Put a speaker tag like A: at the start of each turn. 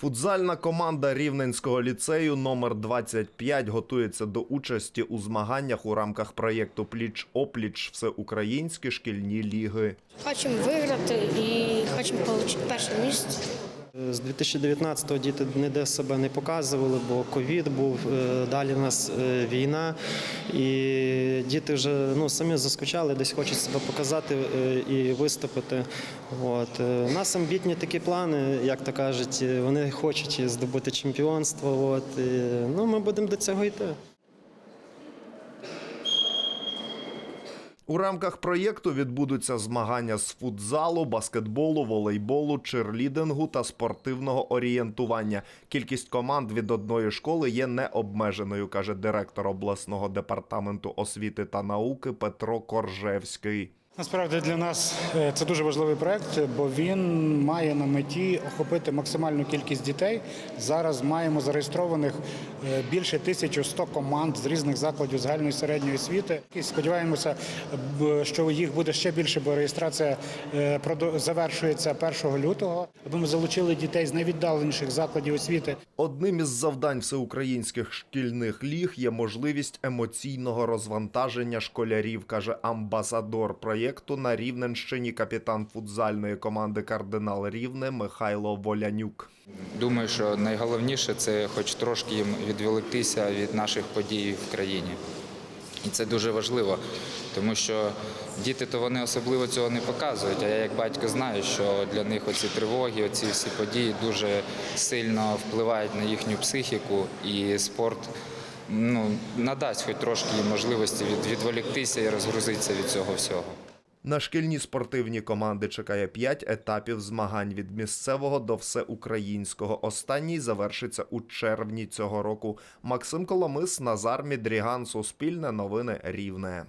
A: Футзальна команда Рівненського ліцею номер 25 готується до участі у змаганнях у рамках проєкту Пліч опліч Всеукраїнські шкільні ліги.
B: Хочемо виграти і хочемо отримати перше місце.
C: З 2019-го діти ніде себе не показували, бо ковід був, е, далі в нас е, війна, і діти вже ну, самі заскучали, десь хочуть себе показати е, і виступити. От. е, У нас амбітні такі плани, як то кажуть, е, вони хочуть здобути чемпіонство. От. І, ну, ми будемо до цього йти.
A: У рамках проєкту відбудуться змагання з футзалу, баскетболу, волейболу, черлідингу та спортивного орієнтування. Кількість команд від одної школи є необмеженою, каже директор обласного департаменту освіти та науки Петро Коржевський.
D: Насправді для нас е, це дуже важливий проект, бо він має на меті охопити максимальну кількість дітей. Зараз маємо зареєстрованих е, більше 1100 команд з різних закладів загальної середньої освіти. Сподіваємося, що їх буде ще більше, бо реєстрація е, завершується 1 лютого. Аби ми залучили дітей з найвіддаленіших закладів освіти.
A: Одним із завдань всеукраїнських шкільних ліг є можливість емоційного розвантаження школярів, каже амбасадор проєкту на Рівненщині, капітан футзальної команди Кардинал Рівне Михайло Волянюк.
E: Думаю, що найголовніше це хоч трошки їм відволіктися від наших подій в країні. І це дуже важливо, тому що діти то вони особливо цього не показують. А я як батько знаю, що для них оці тривоги, оці всі події дуже сильно впливають на їхню психіку, і спорт ну, надасть хоч трошки їм можливості від, відволіктися і розгрузитися від цього всього.
A: На шкільні спортивні команди чекає 5 етапів змагань від місцевого до всеукраїнського. Останній завершиться у червні цього року. Максим Коломис, Назар Мідріган, Суспільне новини Рівне.